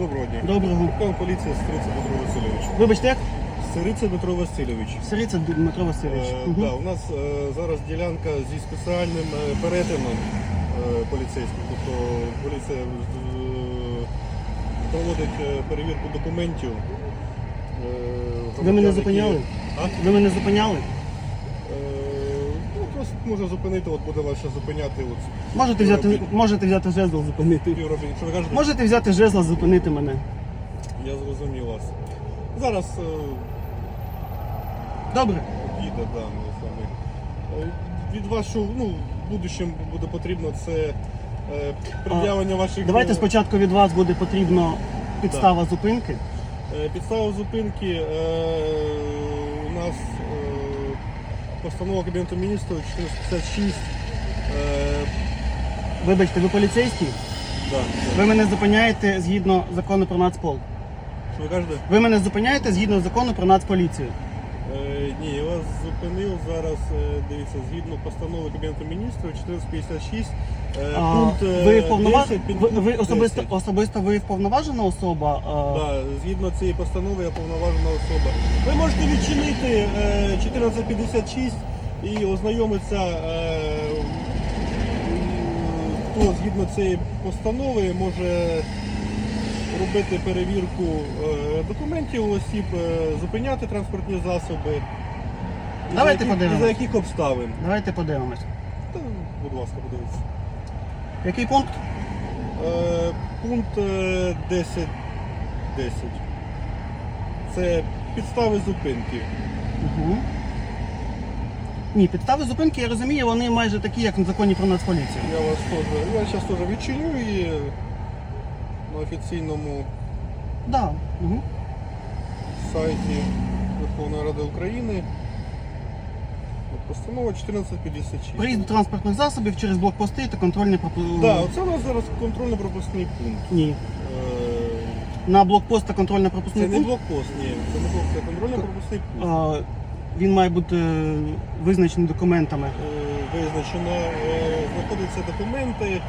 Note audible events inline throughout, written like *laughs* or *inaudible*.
Доброго дня. Доброго. Капітан поліції Сириця Дмитро Васильович. Вибачте, як? Сириця Дмитро Васильович. Сириця Дмитро Васильович. Е, Мгм. да, у нас е, зараз ділянка зі спеціальним е, перетином е, поліцейським. Тобто поліція е, проводить е, перевірку документів. е, Ви мене громадян, зупиняли? А? Ви мене зупиняли? Е, просто можна зупинити, от буде вас ще зупиняти. От, Можете взяти, можете взяти жезл зупинити. співробітник. Що ви кажете? Можете взяти жезл зупинити мене. Я зрозумів вас. Зараз е, Добре. їде, да, ми з вами. Е, Від вас, що ну, в будущем буде потрібно, це е, пред'явлення ваших Давайте е, спочатку від вас буде потрібно підстава зупинки. е, підстава зупинки. Е, у нас постанова Кабінету міністрів 456. Е, Вибачте, ви поліцейський? да, да. Ви мене зупиняєте згідно закону про нацпол. Що ви кажете? Ви мене зупиняєте згідно закону про нацполіцію. Е, ні, я вас зупинив зараз, е, дивіться, згідно постанови Кабінету міністрів 1456. Е, А, пункт, е, ви, вповнова... 10, ви, підпункт ви особисто, 10. особисто ви вповноважена особа. а, Да, згідно цієї постанови я повноважена особа. Ви можете відчинити е, 1456 і ознайомитися, е, м, хто згідно цієї постанови може робити перевірку е, документів осіб, е, зупиняти транспортні засоби. І Давайте яких, і подивимось. за яких обставин. Давайте подивимось. Та, будь ласка, подивіться. Який пункт? Е, пункт е, 10. 10. Це підстави зупинки. Угу. Ні, підстави зупинки, я розумію, вони майже такі, як на законі про нацполіцію. Я вас теж. Я зараз теж відчиню і на офіційному Да. Угу. сайті Верховної Ради України. Постанова 1456. Проїзд транспортних засобів через блокпости та контрольні пропу... Так, оце у нас зараз контрольно-пропускний пункт. Ні. Е, На блокпост та Це контрольно-пропускний не пункт блокпост, ні. Це не блокпост, це контрольно-пропускний пункт. а, він має бути е, визначений документами. Е, визначено, е, знаходяться документи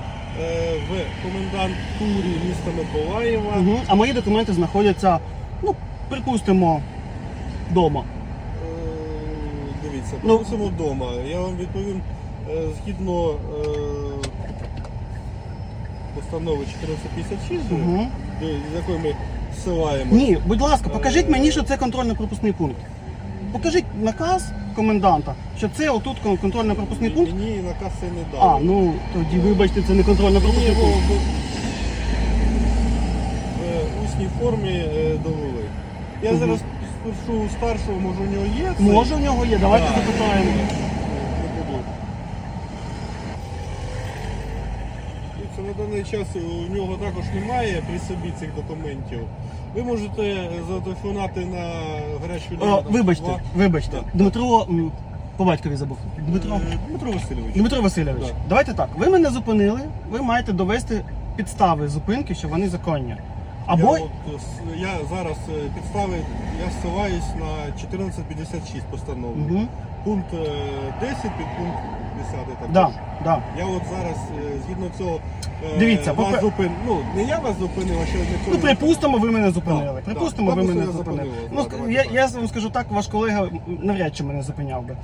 е, в комендантурі міста Миколаєва. Угу. А мої документи знаходяться, ну, припустимо, вдома. Е, Дивіться, Ну. просимо вдома. Я вам відповім е, згідно е, постанови 1456, Угу. з якої ми ссилаємо. Ні, будь ласка, покажіть мені, що це контрольно-пропускний пункт. Покажіть наказ коменданта, що це отут контрольно-пропускний пункт. Мені наказ це не дав. А, ну тоді вибачте, це не контрольно-пропускний пункт. в усній формі е, довели. Я Мгм. зараз спрошу у старшого, може у нього є це? Може у нього є, давайте Так. запитаємо. Не буду. Дивіться, на даний час у нього також немає при собі цих документів. Ви можете зателефонувати на гарячу лінію. О, там, вибачте, два. вибачте. Так. Дмитро, м, по батькові забув. Дмитро. Е, Дмитро Васильович. Дмитро Васильович, Так. давайте так. Ви мене зупинили, ви маєте довести підстави зупинки, що вони законні. Або Я, от, я зараз е, підстави, я ссилаюсь на 1456 постанову. Угу. Пункт е, 10 під пункт 10 також. да, да. Я от зараз е, згідно цього е, Дивіться, вас попе- зупин... Ну, не я вас зупинив, а ще не Ну, припустимо, ви мене зупинили. Так, Припустимо, так. ви мене зупинили. Ну, да, давайте я, так. я вам скажу так, ваш колега навряд чи мене зупиняв би.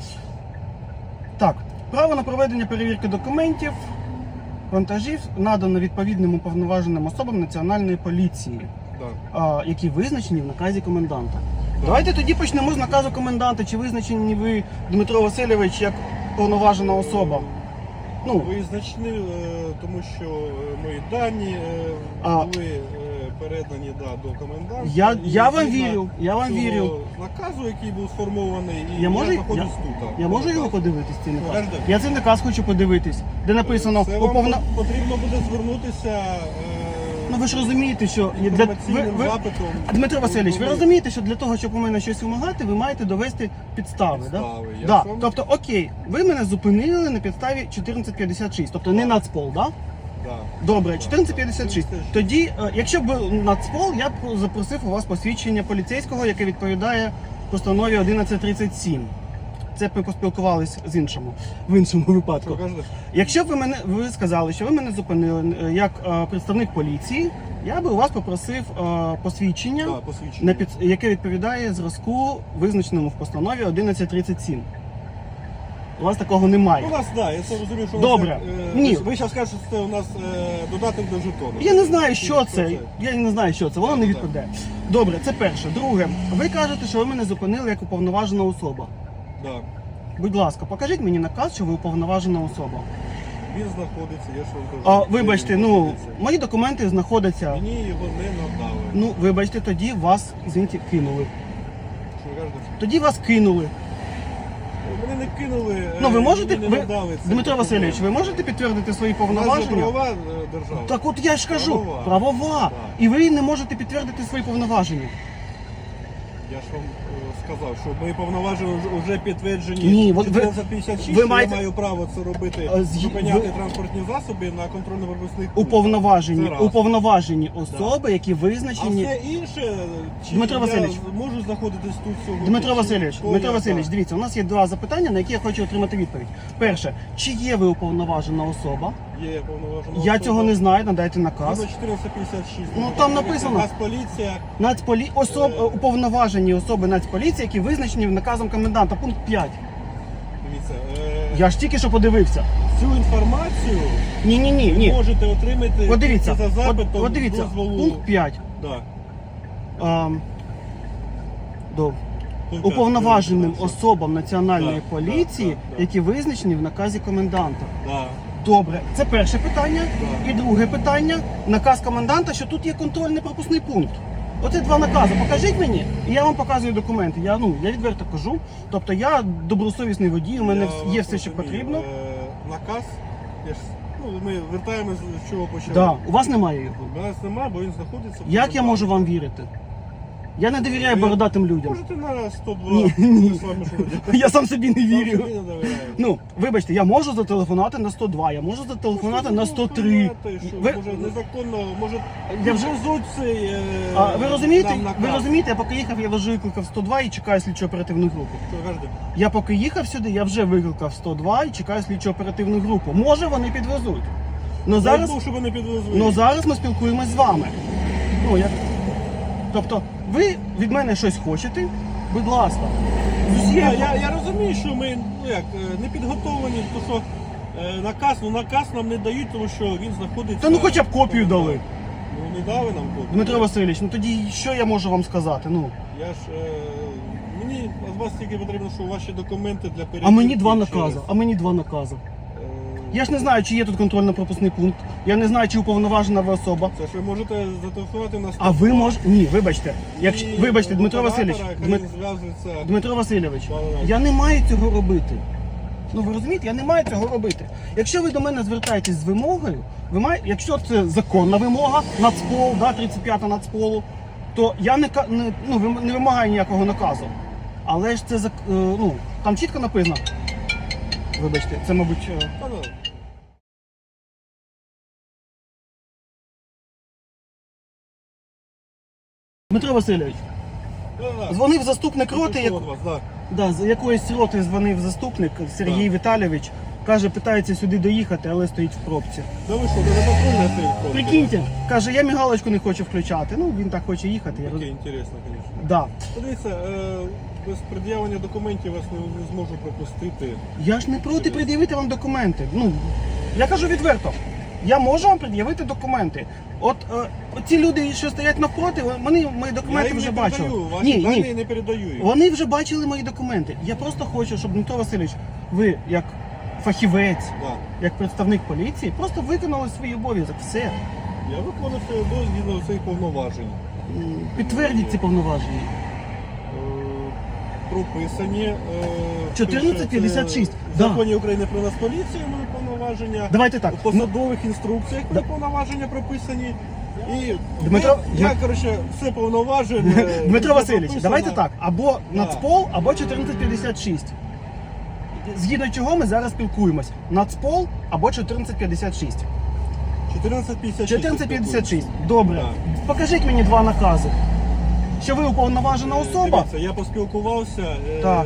Так, право на проведення перевірки документів, вантажів надано відповідним уповноваженим особам Національної поліції, Да. а, які визначені в наказі коменданта. Давайте тоді почнемо з наказу коменданта. Чи визначені ви, Дмитро Васильович, як повноважена особа? Ну, Визначені, е, тому що е, мої дані е, А. були е, передані да, до коменданта. Я- І я вам згідно вірю, я вам цього вірю. Наказу, який був сформований, і Я можу- знаходжусь я- тут. я можу його подивитись, цей наказ? Подожди. Я цей наказ хочу подивитись, де написано Це вам потрібно буде звернутися е, Ну ви ж розумієте, що є для ви, інформаційним ви, запитом. Дмитро Васильович, ви Ну, розумієте, що для того, щоб у мене щось вимагати, ви маєте довести підстави, Підстави, да? я Да. сам- Тобто, окей, ви мене зупинили на підставі 1456, тобто не нацпол, да? Добре, Так, 1456. так. Тоді, е, якщо б нацпол, я б запросив у вас посвідчення поліцейського, яке відповідає постанові 1137. Це б ми поспілкувались з іншому в іншому випадку. Що? Якщо б ви мене ви сказали, що ви мене зупинили е, як е, представник поліції, я би у вас попросив е, посвідчення, Так, посвідчення. на під, яке відповідає зразку, визначеному в постанові 1137. У вас такого немає. У нас, так, я це розумію, що Добре. у нас, як, Ні. Ви зараз скажете, що це у нас е, додаток до жетону. Я не знаю, що це. Я не знаю, що це. Воно не Так, відповідає. Добре, це перше. Друге, ви кажете, що ви мене зупинили як уповноважена особа. Да. Будь ласка, покажіть мені наказ, що ви уповноважена особа. Він знаходиться, я ж вам кажу. А вибачте, він ну знаходиться. мої документи знаходяться. Мені його не надали. Ну, вибачте, тоді вас извините, кинули. Що ви кажете? Тоді вас кинули. Мене не кинули. Ну ви е, можете, мені не ви, надали цей Дмитро. Васильович, ви можете підтвердити свої У нас же повноваження? правова е, держава. Так от я ж кажу, Правова. правова. І ви не можете підтвердити свої повноваження. Я ж вам е, сказав, що мої повноваження вже- вже підтверджені. Ні, от ви- 1456, ви маєте- я маю право це робити, А, згі- зупиняти ви- транспортні засоби на контрольно-пропускних. Уповноважені, Це раз. уповноважені особи, які А визначені. все інше, чи Дмитро я Васильович. можу знаходитись тут сьогодні? Дмитро чи Васильович, то Дмитро я Васильович, дивіться, у нас є два запитання, на які я хочу отримати відповідь. Перше, чи є ви уповноважена особа? Є я Я цього не знаю, надайте наказ. Згідно 456. Ну, там написано. Нас поліція. Нацполі... Особ... Е. уповноважені особи Нацполіції, які визначені наказом коменданта. Пункт 5. Дивіться, е, Я ж тільки що подивився. цю інформацію Ні, ні, ні, ви ні. можете отримати От дивіться, тільки за от, запитом от дивіться, дозволу. пункт 5. Да. Ам, до, Пункт уповноваженим особам національної Так, поліції, так, так, так. які визначені в наказі коменданта. Да. Добре, це перше питання. І друге питання наказ коменданта, що тут є контрольний пропускний пункт. Оце два накази. Покажіть мені, і я вам показую документи. Я ну я відверто кажу. Тобто я добросовісний водій, у мене Я є все, що розумію. потрібно. Е, наказ. Я ж, ну, ми вертаємося з чого почали. Да, у вас немає його. У нас немає, бо він знаходиться. Як я можу вам вірити? Я не довіряю Ви бородатим людям. Можете на 102. Ні, ні. Ми з вами що? *laughs* Я сам собі не Вам вірю. собі не довіряю. Ну, вибачте, я можу зателефонувати на 102, я можу зателефонувати на 103. Ви... Що, Ви, може незаконно, може Я вже- везуть цей, е, а, ви розумієте, нам наказ. ви розумієте, я поки їхав, я вже викликав 102 і чекаю слідчо оперативну групу. Що кажете? Я поки їхав сюди, я вже викликав 102 і чекаю слідчо оперативну групу. Може вони підвезуть. Ну зараз, Бог, щоб вони підвезли. ну зараз ми спілкуємось з вами. Ну, я... Тобто, ви від мене щось хочете? Будь ласка. З усією- я, я, я розумію, що ми ну як е, не підготовлені, то що е, наказ, ну наказ нам не дають, тому що він знаходиться. Та ну хоча б копію дали. Ну не дали нам копію. Дмитро Васильович, ну тоді що я можу вам сказати? Ну, Я ж е, мені від вас тільки потрібно, що ваші документи для перевірки. а мені два через, накази. А мені два накази. Я ж не знаю, чи є тут контрольно-пропускний пункт. Я не знаю, чи уповноважена ви особа. Це ж ви можете зателефонувати на А ви можете. Ні, вибачте. Якщо... І Вибачте, Дмитро оператора, Васильович. який Дмит... зв'язується. Дмитро Васильович, Да-да-да. я не маю цього робити. Ну ви розумієте, я не маю цього робити. Якщо ви до мене звертаєтесь з вимогою, ви має... якщо це законна вимога, нацпол, да, 35 нацполу, то я не, ка- не, ну, вим- не вимагаю ніякого наказу. Але ж це зак- е, ну, там чітко написано. Вибачте, це, мабуть. е, Та, Дмитро Васильович, дзвонив заступник роти, як... да. да, з якоїсь роти дзвонив заступник Сергій Так. Віталійович. Каже, питається сюди доїхати, але стоїть в пробці. Да ви що, ви не патрульна стоїть? Прикиньте, каже, я мігалочку не хочу включати. Ну, він так хоче їхати. Я роз... Таке інтересно, звісно. да. Подивіться, е, без пред'явлення документів вас не, не зможу пропустити. Я ж не проти пред'явити вам документи. Ну, я кажу відверто. Я можу вам пред'явити документи. От е, ці люди, що стоять навпроти, вони мої Я документи їм вже бачили. ваші Ні, дані ні. не передаю їм. Вони вже бачили мої документи. Я просто хочу, щоб Дмитро Васильович, ви як фахівець, Да. як представник поліції, просто виконали свій обов'язок. Все. Я виконую свій обов'язок згідно своїх повноважень. Підтвердіть ці повноваження. Е, Прописані. е, 1456, пише, це да. В законі України про нас поліцію мої повноваження. Давайте так. У посадових інструкціях Да. мої повноваження прописані. І Дмитро- я, я коротше, все повноважень. е, Дмитро Васильович, прописано. давайте так. Або Да. Нацпол, або 1456. Згідно чого ми зараз спілкуємось. Нацпол або 1456. 1456. 1456. Добре. Покажіть мені два накази. Що ви уповноважена Е, особа? Дивіться, я поспілкувався е, Так.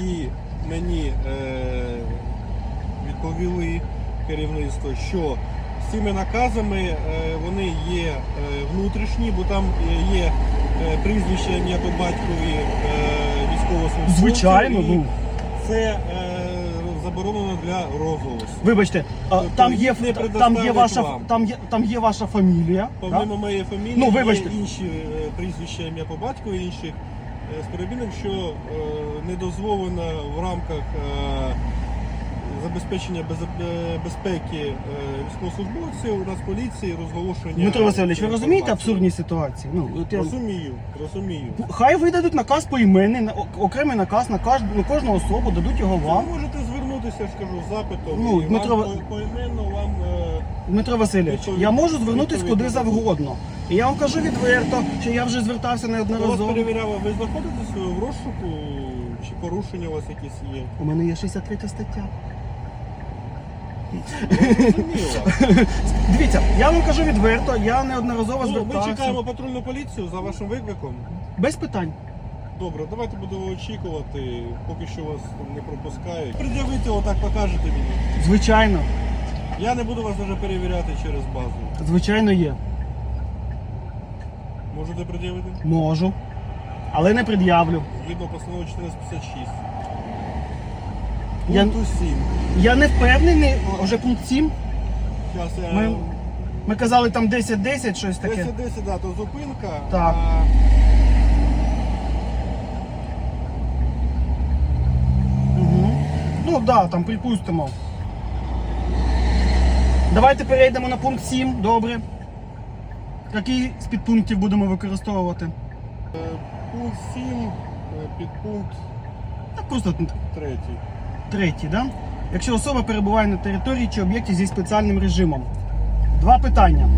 і мені е, відповіли керівництво, що з цими наказами е, вони є е, внутрішні, бо там є е, прізвище ім'я по батькові військовослужбовців. Звичайно, ну. Це заборонено для розголосу. Вибачте, Тобто там є там є ваша вам. там є там є ваша фамілія. Помимо моєї фамілії, Ну, вибачте. є інші прізвища ім'я по батькові інших е, співробітників, що не дозволено в рамках забезпечення без- е, безпеки е, військовослужбовців, поліції, розголошення. Дмитро Васильович, ви розумієте абсурдні ситуації? Ну, от я... Розумію, розумію. Хай видадуть наказ поіменний, на- окремий наказ на кожну, на кожну особу, дадуть його вам. Ви можете звернутися, я ж кажу, з запитом. Ну, і Дмитро вам по- поіменно вам. е, Дмитро Васильович, Відповідь- я можу звернутись відповідь куди завгодно. І я вам кажу відверто, що я вже звертався Вас неодноразово. перевіряли, ви знаходитесь в розшуку, чи порушення у вас якісь є? У мене є 63 стаття. Дивіться, я вам кажу відверто, я неодноразово Ну, ми звертався. чекаємо патрульну поліцію за вашим викликом. Без питань. Добре, давайте будемо очікувати, поки що вас не пропускають. Пред'явити, отак покажете мені. Звичайно, Я не буду вас навіть перевіряти через базу. звичайно є. Можете пред'явити? Можу. Але не пред'явлю. Згідно постанови 1456. Я- Пункту 7. Я не впевнений, вже пункт 7. Зараз я... Ми, ми казали там 10-10, щось таке. 10-10, да, то зупинка. Так. А... Угу. Ну так, да, там припустимо. Давайте перейдемо на пункт 7, добре. Який з підпунктів будемо використовувати? Е, Пункт 7, е, підпункт Так просто 3. Третій, да? Якщо особа перебуває на території чи об'єкті зі спеціальним режимом. Два питання.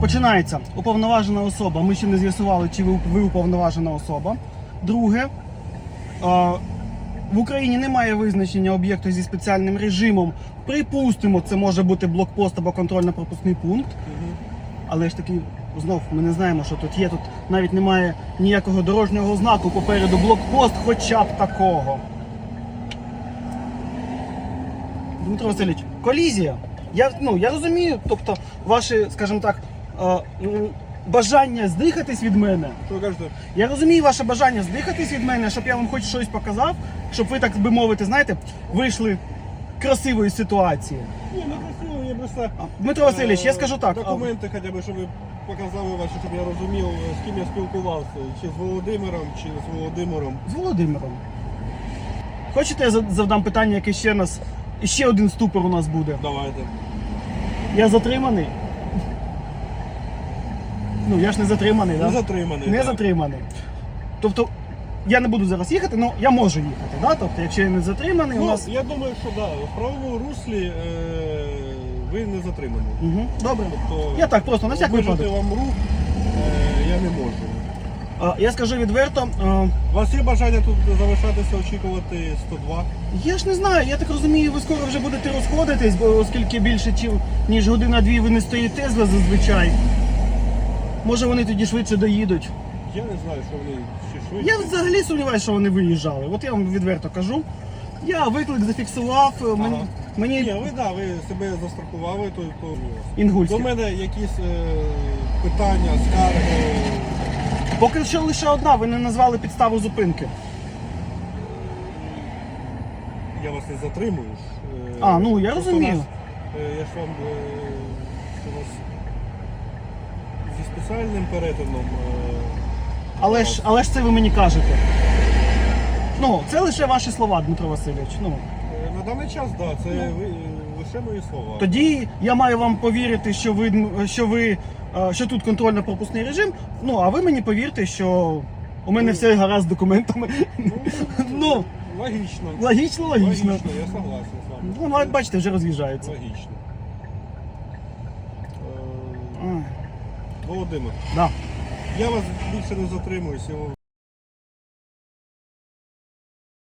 Починається уповноважена особа. Ми ще не з'ясували, чи ви, уповноважена особа. Друге, в Україні немає визначення об'єкту зі спеціальним режимом. Припустимо, це може бути блокпост або контрольно-пропускний пункт. Але ж таки, знов ми не знаємо, що тут є. Тут навіть немає ніякого дорожнього знаку попереду блокпост, хоча б такого. Дмитро Васильович, колізія. Я, ну, я розумію, тобто, ваше, скажімо так, е, м, бажання здихатись від мене. Що ви кажете? Я розумію ваше бажання здихатись від мене, щоб я вам хоч щось показав, щоб ви, так би мовити, знаєте, вийшли красивої ситуації. Ні, не красиво, я просто... Дмитро Васильович, я Е, скажу так. а, Документи хоча б, щоб ви показали ваші, щоб я розумів, з ким я спілкувався. Чи з Володимиром, чи з Володимиром. З Володимиром. Хочете я за- завдам питання, яке ще нас. І ще один ступор у нас буде. Давайте. Я затриманий. Ну, я ж не затриманий, Не затриманий. Не так. затриманий. Тобто, я не буду зараз їхати, але я можу їхати, да? Тобто, якщо я не затриманий, у Ну, нас. я думаю, що да, в правовому руслі е, ви не затримані. Угу, добре. Тобто, Я так просто, на всяк випадок. вам рух е, я не можу. А, я скажу відверто, а, У вас є бажання тут залишатися, очікувати 102? я ж не знаю, я так розумію, ви скоро вже будете розходитись, бо оскільки більше чим- ніж година-дві ви не стоїте зазвичай. Може вони тоді швидше доїдуть. Я не знаю, що вони ще швидше. Я взагалі сумніваюся, що вони виїжджали. От я вам відверто кажу. Я виклик зафіксував, мені, Ага. мені Ні, ви да, ви себе застрахували, то, то до мене якісь е, питання, скарги. Поки що лише одна, ви не назвали підставу зупинки. Я вас не затримую. Е, А, ну, я просто розумію. нас, е, я ж вам е, що у нас зі спеціальним перетином. е, Але ж, але ж це ви мені кажете. Ну, це лише ваші слова, Дмитро Васильович. Ну, е, На даний час, так, да, це ви, е, лише мої слова. тоді я маю вам повірити, що ви, Дм- що ви що тут контрольно-пропускний режим. Ну, а ви мені повірте, що у мене все гаразд з документами. Ну, логічно. логічно, логічно. Логічно, я согласен з вами. Ну, навіть бачите, вже роз'їжджається. Логічно. Е, Ай, Володимир, Да. я вас більше не затримую.